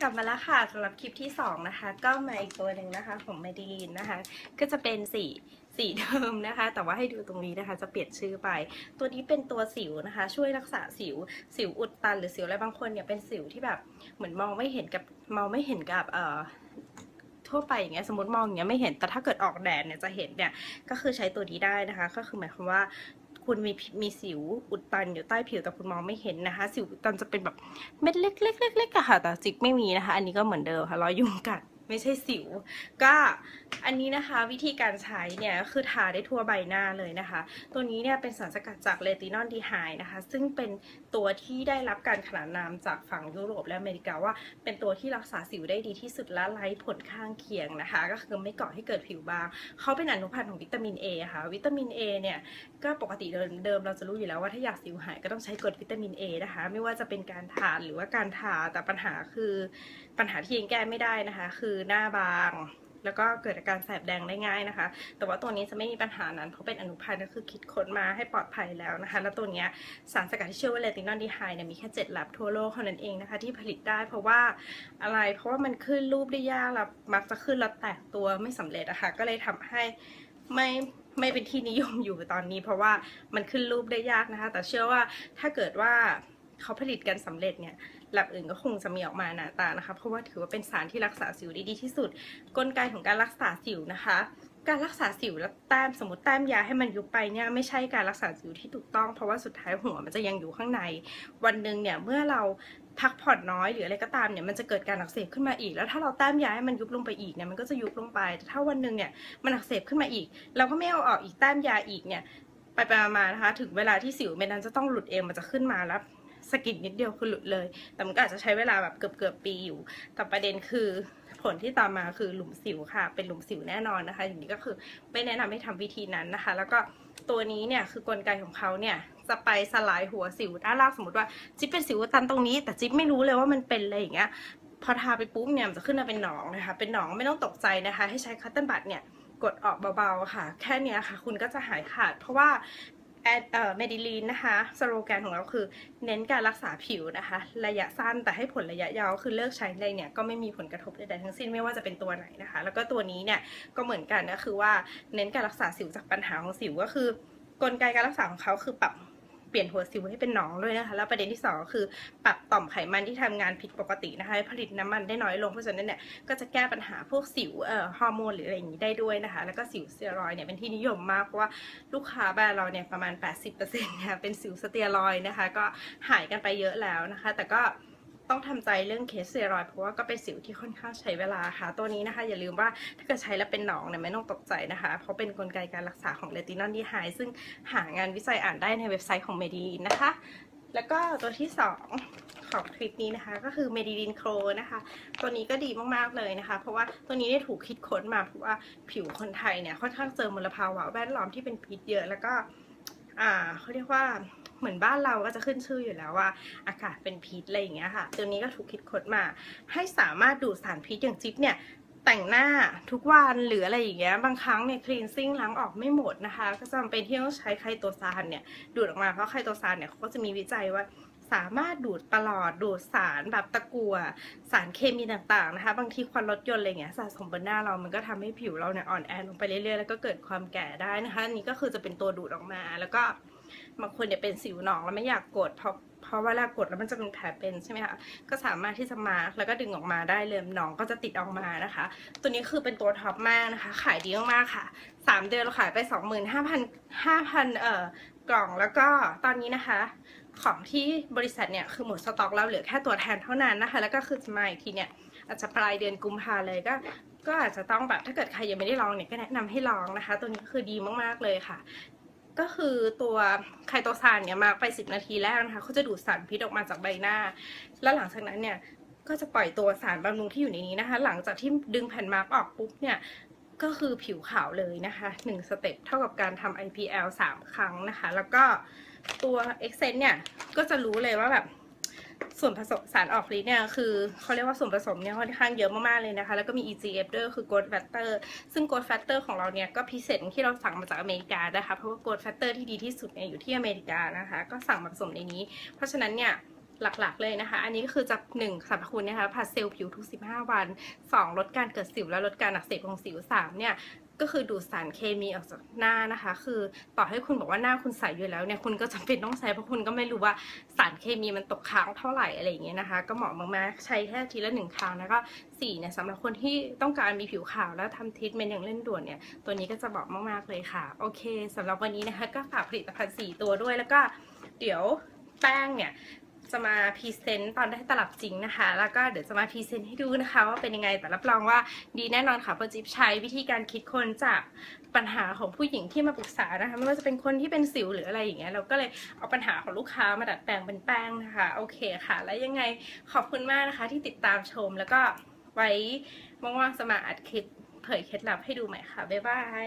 กลับมาแล้วค่ะสำหรับคลิปที่ 2 นะคะ ก็มาอีกตัวหนึ่งนะคะของไมดีลีนนะคะ ก็จะเป็นสีสีเดิมนะคะ แต่ว่าให้ดูตรงนี้นะคะ จะเปลี่ยนชื่อไป ตัวนี้เป็นตัวสิวนะคะ ช่วยรักษาสิว สิวอุดตันหรือสิวอะไรบางคนเนี่ยเป็นสิวที่แบบเหมือนมองไม่เห็นกับมองไม่เห็นกับเอ่อทั่วไปอย่างเงี้ยสมมติมองอย่างเงี้ยไม่เห็นแต่ถ้าเกิดออกแดดเนี่ยจะเห็นเนี่ยก็คือใช้ตัวนี้ได้นะคะ ก็คือหมายความว่า คุณมีมีสิวอุดตันอยู่ใต้ผิวแต่คุณมองไม่เห็นนะคะ สิวอุดตันจะเป็นแบบเม็ดเล็กๆๆๆค่ะแต่จิกไม่มีนะคะ อันนี้ก็เหมือนเดิมค่ะรอยยุงกัด ไม่ใช่สิว ก็อันนี้นะคะวิธีการใช้เนี่ยก็คือทาได้ทั่วใบหน้าเลยนะคะ ตัวนี้เนี่ยเป็นสารสกัดจากเลตินอลดีไฮนะคะ ซึ่งเป็นตัวที่ได้รับการขนานนามจากฝั่งยุโรปและอเมริกาว่า เป็นตัวที่รักษาสิวได้ดีที่สุดและไร้ผลข้างเคียงนะคะ ก็คือไม่ก่อให้เกิดผิวบาง เขาเป็นอนุพันธ์ของวิตามิน A ค่ะ วิตามิน A เนี่ยก็ปกติเดิมเดิมเราจะรู้อยู่แล้วว่าถ้าอยากสิวหายก็ต้องใช้กรดวิตามิน A นะคะ ไม่ว่าจะเป็นการทานหรือว่าการทาแต่ปัญหาคือปัญหาที่ยังแก้ไม่ได้นะคะ คือหน้าบาง แล้วก็เกิดอาการแสบแดงได้ง่ายนะคะ แต่ว่าตัวนี้จะไม่มีปัญหานั้นเพราะเป็นอนุพันธ์ก็คือคิดค้นมาให้ปลอดภัยแล้วนะคะ แล้วตัวนี้สารสกัดที่ชื่อว่าเลตินอลดีไฮเนี่ยมีแค่7 l ับทั่วโลกเท่านั้นเองนะคะ ที่ผลิตได้เพราะว่าอะไรเพราะว่ามันขึ้นรูปได้ยากแล้วมักจะขึ้นแล้วแตกตัวไม่สำเร็จอะคะก็เลยทำให้ไม่ไม่เป็นที่นิยมอยู่ตอนนี้ เพราะว่ามันขึ้นรูปได้ยากนะคะ แต่เชื่อว่าถ้าเกิดว่า เขาผลิตกันสำเร็จเนี่ยหลับอื่นก็คงจะมีออกมาหนาตานะคะ เพราะว่าถือว่าเป็นสารที่รักษาสิวได้ดีที่สุด กลไกของการรักษาสิวนะคะ การรักษาสิวแล้วแต้มสมมติแต้มยาให้มันยุบไปเนี่ยไม่ใช่การรักษาสิวที่ถูกต้อง เพราะว่าสุดท้ายหัวมันจะยังอยู่ข้างใน วันหนึ่งเนี่ยเมื่อเราพักผ่อนน้อยหรืออะไรก็ตามเนี่ยมันจะเกิดการอักเสบขึ้นมาอีก แล้วถ้าเราแต้มยาให้มันยุบลงไปอีกเนี่ยมันก็จะยุบลงไปแต่ถ้าวันหนึ่งเนี่ยมันอักเสบขึ้นมาอีก เราก็ไม่เอาออกอีกแต้มยาอีกเนี่ยไปไปมานะคะถึงเวลาที่สิวเม็ดนั้นจะต้องหลุดเองมันจะขึ้นมาแล้ว สกิดนิดเดียวคือหลุดเลย แต่มันก็อาจจะใช้เวลาแบบเกือบเกือบๆปีอยู่ แต่ประเด็นคือผลที่ตามมาคือหลุมสิวค่ะ เป็นหลุมสิวแน่นอนนะคะ อย่างนี้ก็คือไม่แนะนำให้ทำวิธีนั้นนะคะ แล้วก็ตัวนี้เนี่ยคือกลไกของเขาเนี่ยจะไปสลายหัวสิวด้านล่างสมมติว่าจิ๊บเป็นสิวตันตรงนี้ แต่จิ๊บไม่รู้เลยว่ามันเป็นอะไรอย่างเงี้ยพอทาไปปุ๊บเนี่ยมันจะขึ้นมาเป็นหนองนะคะ เป็นหนองไม่ต้องตกใจนะคะ ให้ใช้คัตเติ้ลบัตเนี่ยกดออกเบาๆค่ะ แค่นี้ค่ะ คุณก็จะหายขาด เพราะว่า เอ่อเมดิลีนนะคะสโลแกนของเราคือเน้นการรักษาผิวนะคะ ระยะสั้นแต่ให้ผลระยะยาวคือเลิกใช้เลยเนี่ยก็ไม่มีผลกระทบใดๆทั้งสิ้นไม่ว่าจะเป็นตัวไหนนะคะ แล้วก็ตัวนี้เนี่ยก็เหมือนกันก็คือว่าเน้นการรักษาสิวจากปัญหาของสิวก็คือ กลไกการรักษาของเขาคือปรับ เปลี่ยนหัวสิวให้เป็นหนองด้วยนะคะ แล้วประเด็นที่สองก็คือ ปรับต่อมไขมันที่ทำงานผิดปกตินะคะผลิตน้ำมันได้น้อยลงเพราะฉะนั้นเนี่ยก็จะแก้ปัญหาพวกสิวเอ่อฮอร์โมนหรืออะไรอย่างนี้ได้ด้วยนะคะ แล้วก็สิวสเตียรอยเนี่ยเป็นที่นิยมมากเพราะว่าลูกค้าแบรนด์เราเนี่ยประมาณ 80%เนี่ยเป็นสิวสเตียรอยนะคะ ก็หายกันไปเยอะแล้วนะคะ แต่ก็ ต้องทำใจเรื่องเคสเตียรอยเพราะว่าก็เป็นสิวที่ค่อนข้างใช้เวลาค่ะ ตัวนี้นะคะ อย่าลืมว่าถ้าเกิดใช้แล้วเป็นหนองเนี่ยไม่ต้องตกใจนะคะ เพราะเป็นนกลไกการรักษาของเลตินอลดีไฮซึ่งหางานวิจัยอ่านได้ในเว็บไซต์ของเมดีนนะคะ แล้วก็ตัวที่ 2ของคลิปนี้นะคะก็คือเมดิลินโครนะคะ ตัวนี้ก็ดีมากๆเลยนะคะ เพราะว่าตัวนี้ได้ถูกคิดค้นมาเพราะว่าผิวคนไทยเนี่ยค่อนข้างเจอมลภาวะแวดล้อมที่เป็นพิษเยอะแล้วก็ อ่าเขาเรียกว่า เหมือนบ้านเราก็จะขึ้นชื่ออยู่แล้วว่าอากาศเป็นพิษอะไรอย่างเงี้ยค่ะ ตัวนี้ก็ถูกคิดค้นมา ให้สามารถดูดสารพิษอย่างจิ๊บเนี่ยแต่งหน้าทุกวันหรืออะไรอย่างเงี้ยบางครั้งเนี่ยคลีนซิ่งล้างออกไม่หมดนะคะ ก็จำเป็นที่ต้องใช้ไคโตซานเนี่ยดูดออกมาเพราะไคโตซานเนี่ยเขาก็จะมีวิจัยว่าสามารถดูดตลอดดูดสารแบบตะกั่วสารเคมีต่างๆนะคะ บางทีควันรถยนต์อะไรเงี้ยสะสมบนหน้าเรามันก็ทำให้ผิวเราเนี่ยอ่อนแอลงไปเรื่อยๆแล้วก็เกิดความแก่ได้นะคะอันนี้ก็คือจะเป็นตัวดูดออกมาแล้วก็ บางคนเนี่ยเป็นสิวหนองแล้วไม่อยากกดเพราะเพราะเวลากดแล้วมันจะเป็นแผลเป็นใช่ไหมคะ ก็สามารถที่จะมาแล้วก็ดึงออกมาได้เลยหนองก็จะติดออกมานะคะ ตัวนี้คือเป็นตัวท็อปมากนะคะ ขายดีมากๆค่ะสามเดือนเราขายไปสองหมื่นห้าพันห้าพันเอ่อกล่องแล้วก็ตอนนี้นะคะ ของที่บริษัทเนี่ยคือหมดสต็อกแล้วเหลือแค่ตัวแทนเท่านั้นนะคะ แล้วก็คือจะมาอีกทีเนี่ยอาจจะปลายเดือนกุมภาเลยก็ก็อาจจะต้องแบบถ้าเกิดใครยังไม่ได้ลองเนี่ยก็แนะนำให้ลองนะคะ ตัวนี้คือดีมากๆเลยค่ะ ก็คือตัวไคโตซานเนี่ยมาไป 10 นาทีแรกนะคะเขาจะดูดสารพิษออกมาจากใบหน้า แล้วหลังจากนั้นเนี่ยก็จะปล่อยตัวสารบำรุงที่อยู่ในนี้นะคะ หลังจากที่ดึงแผ่นมาร์กออกปุ๊บเนี่ยก็คือผิวขาวเลยนะคะ1สเต็ปเท่ากับการทำ IPL 3 ครั้งนะคะ แล้วก็ตัว e x c e n เนี่ยก็จะรู้เลยว่าแบบ ส่วนผสมสารออกฤทธิ์เนี่ยคือเขาเรียกว่าส่วนผสมเนี่ยค่อนข้างเยอะมากๆเลยนะคะ แล้วก็มี EGF ด้วยคือ growth factor ซึ่ง growth factor ของเราเนี่ยก็พิเศษที่เราสั่งมาจากอเมริกานะคะ เพราะว่า growth factor ที่ดีที่สุดเนี่ยอยู่ที่อเมริกานะคะ ก็สั่งมาผสมในนี้ เพราะฉะนั้นเนี่ยหลักๆเลยนะคะ อันนี้ก็คือจะหนึ่งสรรพคุณนะคะผัดเซลล์ผิวทุก 15 วัน 2 ลดการเกิดสิวและลดการอักเสบของสิว3เนี่ย ก็คือดูดสารเคมีออกจากหน้านะคะ คือต่อให้คุณบอกว่าหน้าคุณใสอยู่แล้วเนี่ยคุณก็จำเป็นต้องใช้เพราะคุณก็ไม่รู้ว่าสารเคมีมันตกค้างเท่าไหร่อะไรอย่างเงี้ยนะคะ ก็เหมาะมากๆใช้แค่ทีละหนึ่งครั้งแล้วก็สี่เนี่ยสำหรับคนที่ต้องการมีผิวขาวแล้วทำทรีทเมนต์อย่างเร่งด่วนเนี่ยตัวนี้ก็จะเหมาะมากๆเลยค่ะ โอเคสำหรับวันนี้นะคะก็ฝากผลิตภัณฑ์สี่ตัวด้วยแล้วก็เดี๋ยวแป้งเนี่ย จะมาพรีเซนต์ตอนได้ตลับจริงนะคะ แล้วก็เดี๋ยวจะมาพรีเซนต์ให้ดูนะคะ ว่าเป็นยังไงแต่รับรองว่าดีแน่นอนค่ะเพราะจิ๊บใช้วิธีการคิดคนจากปัญหาของผู้หญิงที่มาปรึกษานะคะ ไม่ว่าจะเป็นคนที่เป็นสิวหรืออะไรอย่างเงี้ยเราก็เลยเอาปัญหาของลูกค้ามาดัดแปลงเป็นแป้งนะคะโอเคค่ะ แล้วยังไงขอบคุณมากนะคะ ที่ติดตามชมแล้วก็ไว้ว่างๆสมาอัดคลิปเผยเคล็ดลับให้ดูใหม่ค่ะบ๊ายบาย